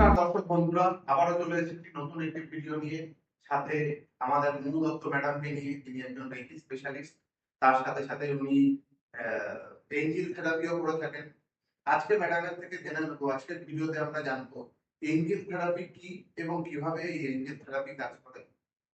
নমস্কার, দর্শক বন্ধুরা, আবারও চলে এসেছি নতুন একটি ভিডিও নিয়ে। সাথে আমাদের মনু দত্ত ম্যাডামকে নিয়ে তিনি একজন রেকি স্পেশালিস্ট তার সাথে সাথে উনি এঞ্জিল থেরাপিও করে থাকেন। আজকে ম্যাডামের থেকে জেনে নেব, আজকের ভিডিওতে আমরা জানব এঞ্জিল থেরাপি কি এবং কীভাবে এই এঞ্জিল থেরাপি কাজ করে,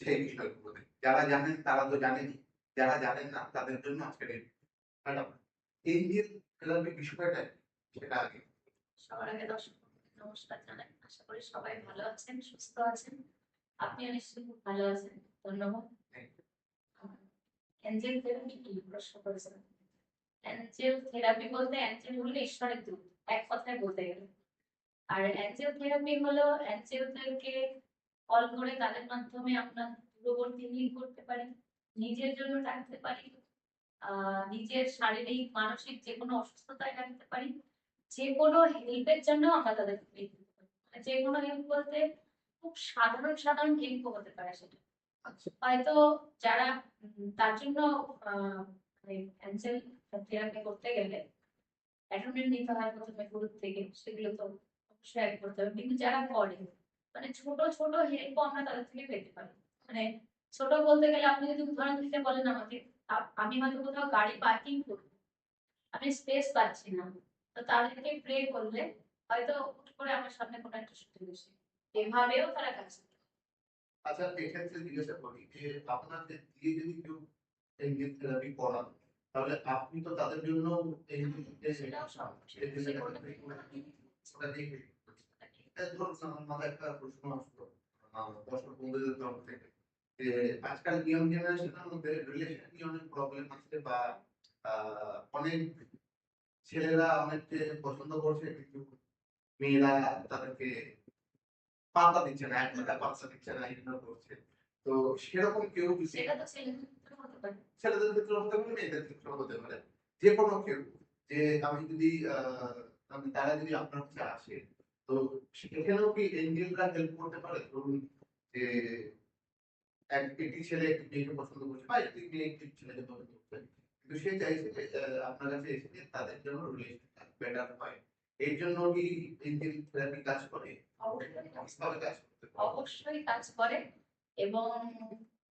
সেই বিষয়গুলোতে। যারা জানেন, তারা তো জানেনই। যারা জানেন না, তাদের জন্য আজকের ম্যাডাম এঞ্জিল থেরাপি বিষয়টা? সেটা আগে। সবার আগে দর্শক নমস্কার জানাই আশা করি সবাই ভালো আছেন, সুস্থ আছেন। আপনিও নিশ্চয়ই খুব ভালো আছেন। ধন্যবাদ। অ্যাঞ্জেল থেরাপি কি? প্রশ্ন করেছেন। অ্যাঞ্জেল থেরাপি বলতে অ্যাঞ্জেল হলো ঈশ্বরের দূত এক কথায় বলতে গেলে। আর অ্যাঞ্জেল থেরাপি হলো অ্যাঞ্জেলদেরকে কল করে তাদের মাধ্যমে আপনার দূরবর্তী হিল করতে পারি, নিজের জন্য রাখতে পারি নিজের শারীরিক, মানসিক যে কোনো অসুস্থতায় রাখতে পারি। যে কোনো হেল্পের জন্য আমরা তাদেরকে হেল্প পারি। মানে যে কোনো হেল্প বলতে খুব সাধারণ সাধারণ হেল্প হতে পারে সেটা। আচ্ছা। হয়তো যারা তার জন্য ক্যান্সেল থেরাপি করতে গেলে অ্যাটেন্ডেন্ট নিতে হয় প্রথমে গ্রুপ থেকে সেগুলো তো অবশ্যই অ্যাড করতে হবে। কিন্তু যারা করে মানে ছোট ছোট হেল্পও আমরা তাদের থেকে পেতে পারি। মানে ছোট বলতে গেলে আপনি যদি উদাহরণ দিতে বলেন আমাকে আমি হয়তো কোথাও গাড়ি পার্কিং করব আমি স্পেস পাচ্ছি না। তো তাদেরকে প্রে করলে হয়তো হুট করে আমার সামনে কোনো একটা সুযোগ এসে এভাবেও তারা কাজ করে আচ্ছা এক্ষেত্রে জিজ্ঞাসা করি যে আপনাকে দিয়ে যদি কেউ এঞ্জিল থেরাপি করান তাহলে আপনি তো তাদের জন্য এই ধরুন মাথায় একটা প্রশ্ন আসলো দর্শক বন্ধুদের তরফ থেকে যে আজকাল নিয়ম জেনারেশনের মধ্যে রিলেশন নিয়ে অনেক প্রবলেম আছে বা অনেক ছেলেরা অনেককে পছন্দ করছে কিন্তু মেয়েরা তাদেরকে পাতা দিচ্ছে না এক টাকা পাত্তা দিচ্ছে না ইগনোর করছে। তো সেরকম কেউ ছেলেদের ক্ষেত্রে হতে পারে। মেয়েদের ক্ষেত্রে হতে পারে। যে কোনো কেউ যে আমি যদি আহ, আমি তারা যদি আপনার কাছে আসে তো সেখানেও কি এনজিওরা হেল্প করতে পারে? ধরুন যে এক একটি ছেলে একটি মেয়েকে পছন্দ করছে বা একটি মেয়ে একটি ছেলেকে পছন্দ করছে কিন্তু সে চাইছে আপনার কাছে এসে তাদের জন্য রিলেশনটা বেটার হয় এই জন্য কি এনজিও থেরাপি কাজ করে? অবশ্যই। কাজ করে। এবং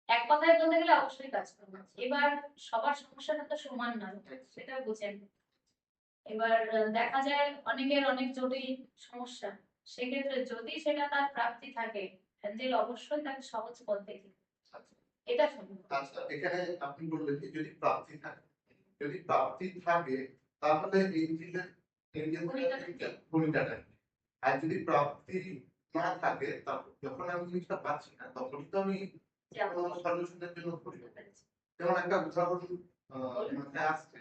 এক কথায় বলতে গেলে অবশ্যই কাজ করে। এবার সবার সমস্যাটা তো সমান নয় সেটা বুঝেন। এবার দেখা যায় অনেকের অনেক জটিল সমস্যা। সেক্ষেত্রে যদি সেটা তার প্রাপ্তি থাকে অ্যাঞ্জেল অবশ্যই তাকে সহজ পথ দেখে এটা আচ্ছা এখানে আপনি বললেন যদি প্রাপ্তি থাকে যদি প্রাপ্তি থাকে তাহলে ইঞ্জিনের ইঞ্জিন ভূমিকাটা কি? ভূমিকাটা কি? আর যদি প্রাপ্তি না থাকে তখন যখন আমি জিনিসটা পাচ্ছি না তখনই তো আমি। সলিউশনের জন্য করি যেমন একটা উদাহরণ মাথায় আসছে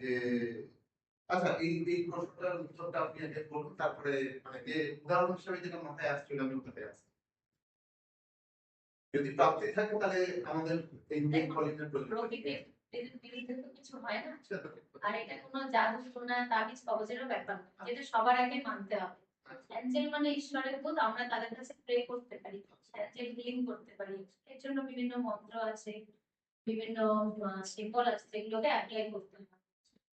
যে আচ্ছা এই এই প্রশ্নটার উত্তরটা আপনি আগে বলুন তারপরে মানে যে উদাহরণ হিসেবে যেটা মাথায় আসছিল আমি ওটাতে আসছি যদি প্রাপ্তি থাকে তাহলে আমাদের প্রকৃতির বিরুদ্ধে- বিরুদ্ধে কিছু হয় না। আর এটা কোনো জাদু সোনা তাবিজ কবজেরও ব্যাপার যেটা সবার আগে মানতে হবে। আচ্ছা, অ্যাঞ্জেল মানে ঈশ্বরের দূত আমরা তাদের কাছে প্রে করতে পারি। অ্যাঞ্জেল হিলিং করতে পারি। এর জন্য বিভিন্ন মন্ত্র আছে বিভিন্ন সিম্বল আছে অ্যাপ্লাই করতে হয়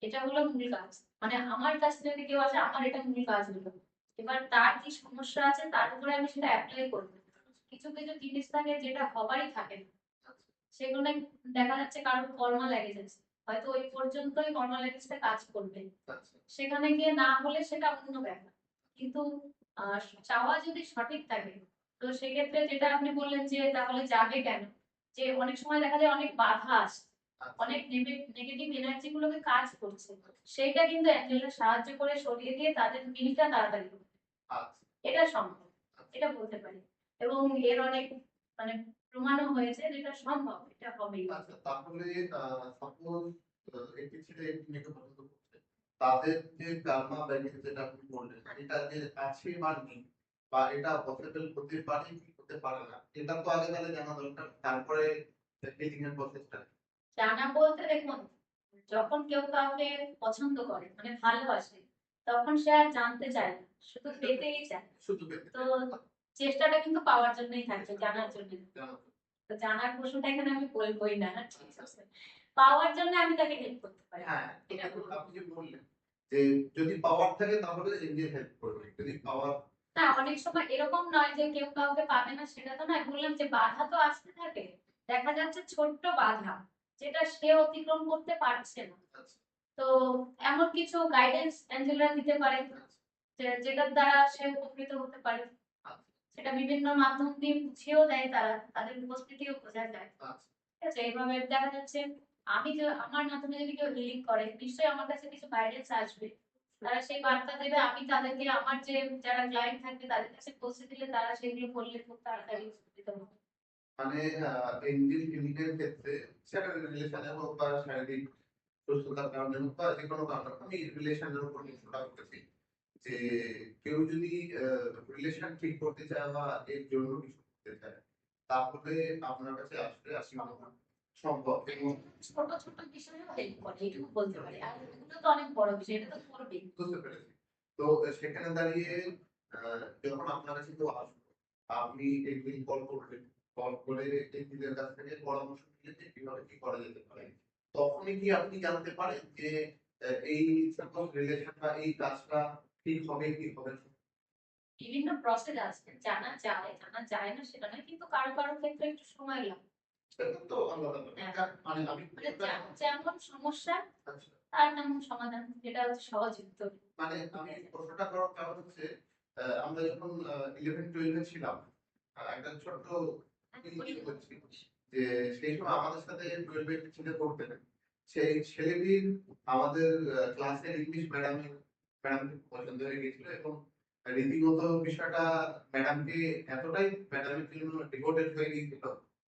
এটা হলো মূল কাজ। মানে আমার কাছে যদি কেউ আসে আমার এটা মূল কাজ হলো। এবার তার কি সমস্যা আছে তার উপরে আমি সেটা অ্যাপ্লাই করব। কিছু কিছু জিনিস থাকে যেটা হবারই থাকে সেগুলো দেখা যাচ্ছে কারোর কর্মা লেগে যাচ্ছে হয়তো ওই পর্যন্তই কর্মা লেগেছে কাজ করবে। সেখানে গিয়ে না হলে সেটা অন্য ব্যাপার। কিন্তু চাওয়া যদি সঠিক থাকে, তো সেক্ষেত্রে যেটা আপনি বললেন যে তাহলে যাবে কেন? যে অনেক সময় দেখা যায় অনেক বাধা আসে। অনেক নেগেটিভ এনার্জি গুলোকে কাজ করছে। সেইটা কিন্তু অ্যাঞ্জেলরা সাহায্য করে সরিয়ে দিয়ে তাদের মিলটা তাড়াতাড়ি করবে। এটা সম্ভব। এটা বলতে পারি। এবং এর অনেক মানে প্রমাণও হয়েছে যেটা সম্ভব এটা হবেই। আচ্ছা, তাহলে সাপোজ একটি ছেলে একটি মেয়েকে পছন্দ করছে তাদের যে কার্মা ব্যাগেজ যেটা আপনি বললেন এটা যে আছে বা নেই বা এটা পসিবল হতে পারে কি হতে পারে না এটা তো আগে তাহলে জানা দরকার। তারপরে হেলিং এর প্রসেসটা জানা বলতে দেখুন যখন কেউ কাউকে পছন্দ করে মানে ভালোবাসে তখন সে আর জানতে চায় না শুধু পেতেই চায় শুধু তো চেষ্টাটা কিন্তু পাওয়ার জন্যই থাকছে জানার জন্য তো জানার প্রশ্নটা এখানে আমি বলবোই না। পাওয়ার জন্য আমি তাকে হেল্প করতে পারি। হ্যাঁ আপনি যে বললেন যে যদি পাওয়ার থাকে তাহলে এনজিও হেল্প করবে। যদি পাওয়ার না অনেক সময় এরকম নয় যে কেউ কাউকে পাবে না সেটা তো নয়। বললাম যে বাধা তো আসতে থাকে। দেখা যাচ্ছে ছোট্ট বাধা যেটা সে অতিক্রম করতে পারছে না। আচ্ছা, তো এমন কিছু গাইডেন্স অ্যাঞ্জেলরা দিতে পারে যেটার দ্বারা সে উপকৃত হতে পারে। সেটা বিভিন্ন মাধ্যম দিয়ে বুঝিয়েও দেয় তারা, তাদের উপস্থিতিও বোঝা যায়। ঠিক আছে, এইভাবে দেখা যাচ্ছে, আমি যে, আমার মাধ্যমে যদি কেউ হিলিং করে, নিশ্চয়ই আমার কাছে কিছু গাইডেন্স আসবে। তারা সেই বার্তা দেবে, আমি তাদেরকে, আমার যে, যারা ক্লায়েন্ট থাকবে তাদের কাছে পৌঁছে দিলে তারা সেগুলো করলে খুব তাড়াতাড়ি উপকৃত হবে। মানে হিলিং ক্ষেত্রে, সেটা রিলেশনে হোক বা শারীরিক সুস্থতার কারণে হোক বা যে কোনো কারণে আমি রিলেশনের উপর করতেছি যে কেউ যদি রিলেশন ঠিক করতে চায় বা এর জন্য কিছু করতে চায় তাহলে আপনার কাছে আসলে আসলে সম্ভব। এবং ছোট ছোট বিষয়েও হেল্প করে এটুকু বলতে পারি। আর এগুলো তো অনেক বড় বিষয় এটা তো করবেই। বুঝতে পেরেছি। তো সেখানে দাঁড়িয়ে যখন আপনার কাছে কেউ আসলো আপনি একদিন কল করলেন কল করে টেকনিকের কাছ থেকে পরামর্শ যে কীভাবে কি করা যেতে পারে। তখনই কি আপনি জানতে পারেন যে এই সাপোজ রিলেশন বা এই কাজটা ঠিক হবে কি হবে? না? বিভিন্ন প্রসেস আছে জানা যায় জানা যায় না সেটা নয় কিন্তু কারও কারও ক্ষেত্রে একটু সময় লাগে। আলাদা ব্যাপার। মানে মানে যেমন- যেমন সমস্যা আচ্ছা, তার তেমন সমাধান যেটা হচ্ছে সহজ উত্তর। মানে আমি প্রশ্নটা করার কারণ হচ্ছে আহ, আমরা যখন ইলেভেন টুয়েলভে ছিলাম একটা ছোট্ট যে সেই সময় আমাদের সাথে টুয়েলভে ছেলে পড়তেন সেই ছেলেটির আমাদের ক্লাসের ইংলিশ ম্যাডামের ম্যাডামকে পছন্দ হয়ে গেছিল এবং রীতিগত বিষয়টা ম্যাডামকে এতটাই ম্যাডামের জন্য ডিভোটেড হয়ে গিয়েছিল।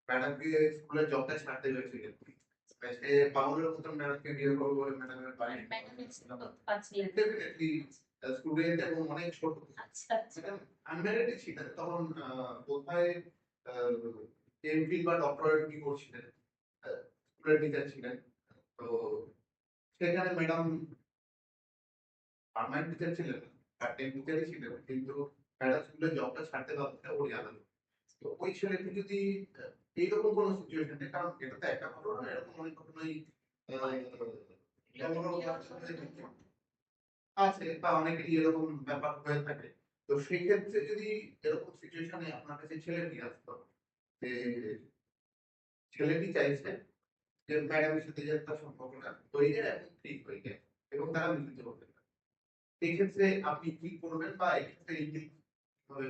ম্যাডামকে স্কুলের জবটা ছাড়তে হয়েছিল। স্টুডেন্ট অনেক ছোট। ছিলেন, তখন এমফিল বা ডক্টরেট কি করছিলেন? স্কুলের তো সেখানে ম্যাডাম পার্মানেন্ট টিচার ছিলেন পার্ট টাইম টিচারই ছিলেন কিন্তু ম্যাডাম স্কুলের জবটা ছাড়তে পারছে ওরই আলাদা তো ওই ছেলেটি যদি এইরকম কোনো সিচুয়েশনে কারণ এটা তো একটা ঘটনা না, এরকম অনেক ঘটনাই আছে বা অনেকেরই এরকম ব্যাপার হয়ে থাকে। তো সেই ক্ষেত্রে যদি এরকম সিচুয়েশনে আপনার কাছে ছেলেটি আসতো যে ছেলেটি চাইছে যে ম্যাডামের সাথে যে একটা সম্পর্কটা তৈরি এবং ঠিক হয়ে গেছে এবং তারা মিলিত হতে পারে এই ক্ষেত্রে আপনি কি করবেন বা এই ক্ষেত্রে এই কি কীভাবে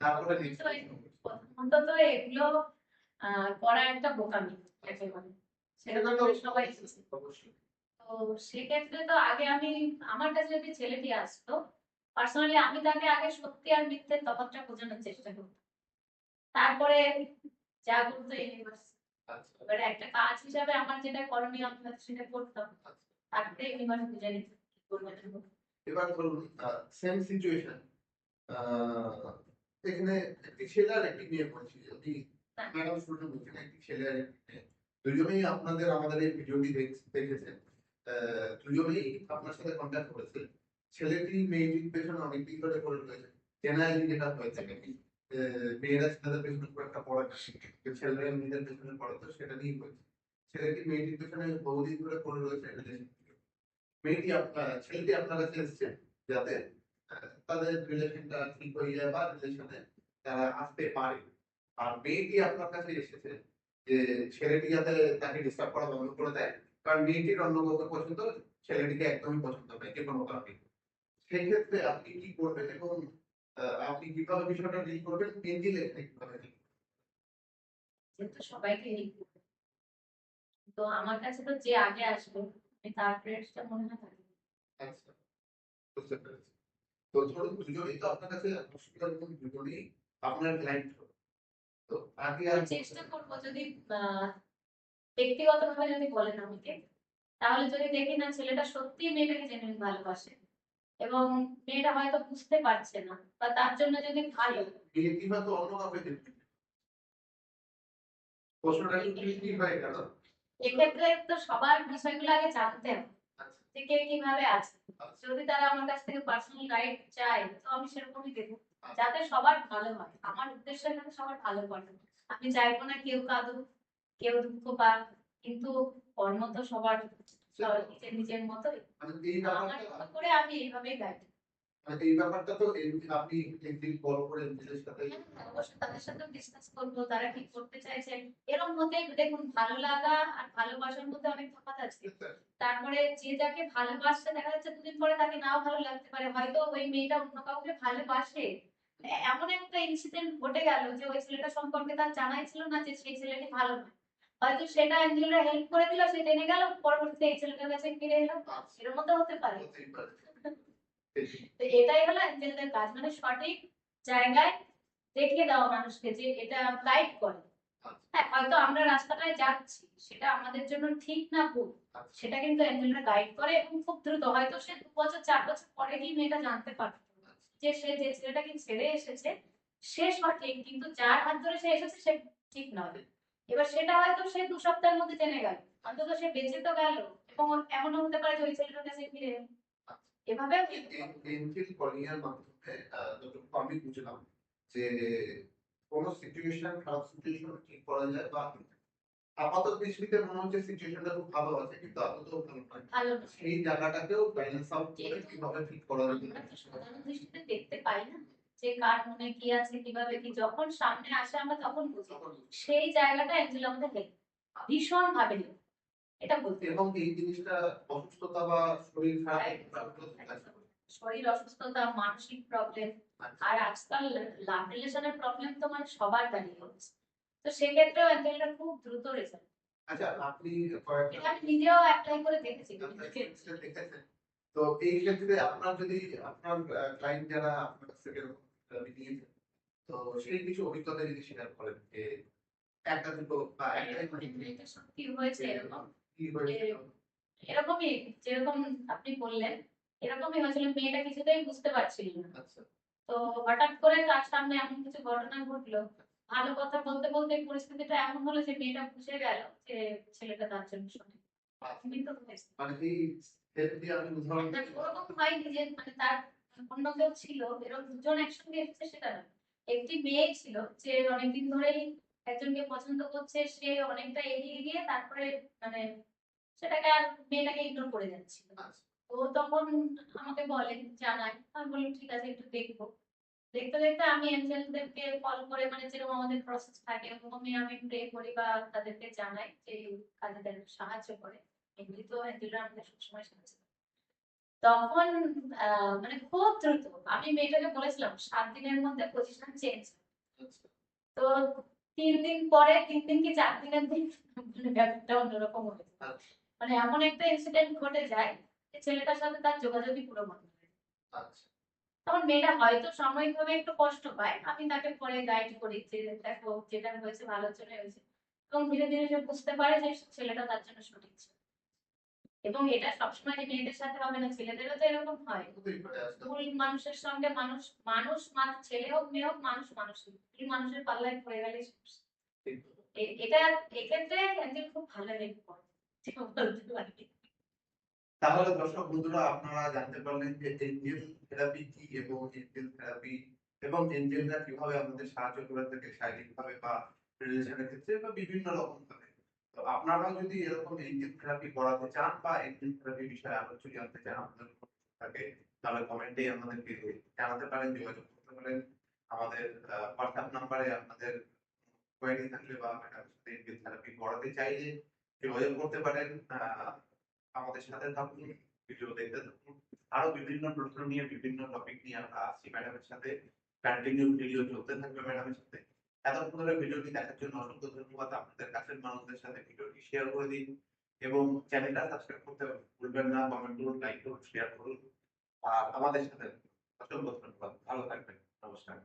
তারপরে অন্তত এগুলো করা একটা বোকামি একেবারে। সেটা তো সবাই তো সেক্ষেত্রে তো আগে আমি আমার কাছে যদি ছেলেটি আসতো পার্সোনালি আমি তাকে আগে সত্যি আর মিথ্যের তফাৎটা বোঝানোর চেষ্টা করতাম। তারপরে যা করতো ইউনিভার্স আচ্ছা। এবারে একটা কাজ হিসাবে আমার যেটা করণীয় আমি সেটা করতাম। তারপরে ইউনিভার্স বুঝে নিত কি করবে না করবে। এবার ধরুন সেম সিচুয়েশন এখানে একটি ছেলে আর একটি মেয়ে যদি। ম্যাডাম শুনে বলছেন, একটি ছেলে আর দুজনেই আপনাদের, আমাদের এই ভিডিওটি দেখেছেন। দুজনেই আপনার সাথে কন্ট্যাক্ট করেছে ছেলেটি, মেয়েটির পেছনে অনেকদিন ধরে করে রয়েছে। জেনারেলি যেটা হয়ে থাকে মেয়েরা ছেলেদের পেছনে খুব একটা পড়ে না। ছেলেরা মেয়েদের পেছনে পড়ে, তো সেটা নিয়েই হয়েছে। ছেলেটি, মেয়েটির পেছনে বহুদিন ধরে পড়ে রয়েছে। রিলেশনশিপে মেয়েটি আপনার ছেলেটি আপনার এসেছে যাতে তাদের রিলেশনটা ঠিক হয়ে যায় বা রিলেশনে তারা আসতে পারে। আর মেয়েটি আপনার কাছে এসেছে যে ছেলেটি যাতে তাকে ডিস্টার্ব করা বন্ধ করে দেয়, কারণ মেয়েটির অন্য কাউকে পছন্দ, ছেলেটিকে একদমই পছন্দ নয় যে কোনো কারণে সেক্ষেত্রে আপনি কি করবেন এবং আপনি কীভাবে বিষয়টা ডিল করবেন এঞ্জিল এখানে কীভাবে deal সবাইকে তো আমার কাছে তো যে আগে আসবে আচ্ছা তো ধরুন দুজনেই তো আপনার কাছে অসুবিধা এবং দুজনেই আপনার ক্লায়েন্ট তো আগে চেষ্টা করব যদি ব্যক্তিগতভাবে যদি বলেন আমাকে তাহলে যদি দেখি না ছেলেটা সত্যি মেয়েটাকে জেনুইন ভালোবাসে এবং মেয়েটা হয়তো বুঝতে পারছে না বা তার জন্য যদি ভালো অন্য কাউকে দেখবে প্রশ্নটা tricky হয়ে গেল? এক্ষেত্রে তো সবার বিষয়গুলো আগে জানতে হবে। যে কে কীভাবে আছে। আচ্ছা। যদি তারা আমার কাছ থেকে পার্সোনাল গাইড চায় তো আমি সেরকমই দেবো। যাতে সবার ভালো হয়। আমার উদ্দেশ্য যাতে সবার ভালো করে। আমি চাইব না কেউ কাঁদুক কেউ দুঃখ পাক কিন্তু কর্ম তো সবার নিজের নিজের মতোই। করে আমি এইভাবেই গাইড এই ব্যাপারটা তো আপনি একদিন কল করে এনজিওর সাথে হ্যাঁ, অবশ্যই তাদের সাথে ডিসকাস করব তারা কি করতে চাইছে। এরকম মধ্যে দেখুন ভালো লাগা আর ভালোবাসার মধ্যে অনেক তফাৎ আছে। তারপরে যে যাকে ভালোবাসছে দেখা যাচ্ছে দুদিন পরে তাকে নাও ভালো লাগতে পারে। হয়তো ওই মেয়েটা অন্য কাউকে ভালোবাসে। এমন একটা ইনসিডেন্ট ঘটে গেল যে ওই ছেলেটা সম্পর্কে তার জানাই ছিল না যে সেই ছেলেটি ভালো নয়। হয়তো সেটা অ্যাঞ্জেলরা হেল্প করে দিল সে টেনে গেল পরবর্তীতে এই ছেলেটার কাছে ফিরে এলো। এর মধ্যে হতে পারে। তো এটাই হলো অ্যাঞ্জেলদের কাজ। মানে সঠিক জায়গায় দেখিয়ে দেওয়া মানুষকে যে এটা গাইড করে। হ্যাঁ হয়তো আমরা রাস্তাটায় যাচ্ছি সেটা আমাদের জন্য ঠিক না ভুল। আচ্ছা। সেটা কিন্তু অ্যাঞ্জেলরা গাইড করে এবং খুব দ্রুত। হয়তো সে দু বছর চার বছর পরে গিয়ে মেয়েটা জানতে পারতো যে সে যে ছেলেটাকে ছেড়ে এসেছে সে সঠিক কিন্তু যার হাত ধরে সে এসেছে সে ঠিক নয়। এবার সেটা হয়তো সে দু সপ্তাহের মধ্যে জেনে গেল। অন্তত সে বেঁচে তো গেল এবং এমনও হতে পারে যে ওই ছেলেটার কাছে ফিরে এলো। এভাবেও কলিং এর মাধ্যমে যতটুকু আমি বুঝলাম যে কোন সিচুয়েশন খারাপ সিচুয়েশন ঠিক করা যায় বা আপাতত দৃষ্টিতে মনে হচ্ছে সিচুয়েশনটা খুব ভালো আছে কিন্তু আপাতত ভালো না। সেই জায়গাটাকেও ব্যালেন্স আউট করে কীভাবে ঠিক করা আমরা সাধারণ দৃষ্টিতে দেখতে পাই না যে কার মনে কি আছে কীভাবে কি যখন সামনে আসে আমরা তখন বুঝি সেই জায়গাটা অ্যাঞ্জেল আমাদের হেল্প ভীষণ ভাবে help। এটা বলতে এবং এই জিনিসটা অসুস্থতা বা শরীর খারাপ শরীর অসুস্থতা মানসিক প্রবলেম আর আজকাল লাভ রিলেশনের প্রবলেম তো মানে সবার দাঁড়িয়ে হচ্ছে। তো সেক্ষেত্রেও অ্যাঞ্জেলটা খুব দ্রুত রেজাল্ট আচ্ছা আপনি এটা আমি নিজেও অ্যাপ্লাই করে দেখেছি। দেখেছেন তো এই ক্ষেত্রে আপনার যদি আপনার ক্লায়েন্ট যারা আপনার কাছ থেকে নিয়েছেন তো সেই কিছু অভিজ্ঞতা যদি শেয়ার করেন যে একটা দুটো বা একটাই সত্যি হয়েছে এরকম। কি হয়েছিল এরকমই যেরকম আপনি বললেন এরকমই হয়েছিল। মেয়েটা কিছুতেই বুঝতে পারছিল না। আচ্ছা। তো হঠাৎ করে তার সামনে এমন কিছু ঘটনা ঘটলো। ভালো কথা বলতে বলতে পরিস্থিতিটা এমন হলো যে মেয়েটা বুঝে গেল যে ছেলেটা তার জন্য সঠিক। হয়েছে। মানে মানে তার অন্য কেউ ছিল এরকম দুজন একসঙ্গে এসেছে সেটা না। একটি মেয়ে ছিল যে অনেকদিন ধরেই একজনকে পছন্দ করছে সে অনেকটা এগিয়ে গিয়ে তারপরে মানে সেটাকে আর মেয়েটাকে ইগনোর করে যাচ্ছিল তো তখন আমাকে বলে, জানায়। আমি বললাম ঠিক আছে, একটু দেখব। দেখতে দেখতে আমি এঞ্জেলদেরকে কল করে মানে যেরকম আমাদের প্রসেস থাকে, ওরকমই আমি প্রে করি বা তাদেরকে জানাই যে কাজে তাদের সাহায্য করে। এমনি তো এঞ্জেলরা আমাদের সবসময় সাহায্য তখন মানে খুব দ্রুত আমি মেয়েটাকে বলেছিলাম, সাত দিনের মধ্যে পজিশন চেঞ্জ। তো তিন দিন পরে, তিন দিন কি চার দিনের দিন? মানে ব্যাপারটা অন্যরকম হয়েছে। মানে এমন একটা ইনসিডেন্ট ঘটে যায় যে ছেলেটার সাথে তার যোগাযোগই পুরো বন্ধ হয়ে যায়। আচ্ছা। তখন মেয়েটা হয়তো সাময়িকভাবে একটু কষ্ট পায়। আমি তাকে পরে গাইড করি যে দেখো যেটা হয়েছে ভালোর জন্য হয়েছে। এবং ধীরে ধীরে সে বুঝতে পারে যে ছেলেটা তার জন্য সঠিক ছিল। এবং এটা সবসময় যে মেয়েদের সাথে হবে না ছেলেদেরও তো এরকম হয়। ভুল মানুষের সঙ্গে মানুষ মানুষ মানুষ ছেলে হোক মেয়ে হোক মানুষ মানুষই ভুল মানুষের পাল্লায় পড়ে গেলে এটা এক্ষেত্রে একজন খুব ভালো হেল্প করে। তাহলে দর্শক বন্ধুরা, আপনারা জানতে পারলেন যে এঞ্জেল থেরাপি কি এবং এঞ্জেল থেরাপি এবং এঞ্জেলরা কীভাবে আমাদের সাহায্য করে থাকে শারীরিকভাবে বা রিলেশনের ক্ষেত্রে বা বিভিন্ন রকম ভাবে। তো আপনারা যদি এরকম এঞ্জেল থেরাপি করাতে চান বা এঞ্জেল থেরাপি বিষয়ে কিছু জানতে চান আপনাদের থাকে, তাহলে কমেন্টে আমাদেরকে জানাতে পারেন, যোগাযোগ করতে পারেন। আমাদের হোয়াটসঅ্যাপ নাম্বারে আপনাদের কোয়েরি থাকলে বা ম্যাডামের সাথে এঞ্জেল থেরাপি করাতে চাইলে যোগাযোগ করতে পারেন আমাদের সাথে থাকুন ভিডিও দেখতে থাকুন। আরও বিভিন্ন প্রশ্ন নিয়ে, বিভিন্ন টপিক নিয়ে আমরা আসছি ম্যাডামের সাথে। কন্টিনিউ ভিডিও চলতে থাকবে ম্যাডামের সাথে। এতক্ষণ ধরে ভিডিওটি দেখার জন্য অসংখ্য ধন্যবাদ। আপনাদের কাছের মানুষদের সাথে ভিডিওটি শেয়ার করে দিন এবং চ্যানেলটা সাবস্ক্রাইব করতে ভুলবেন না কমেন্ট করুন লাইক করুন শেয়ার করুন। আর আমাদের সাথে অসংখ্য ধন্যবাদ। ভালো থাকবেন। নমস্কার।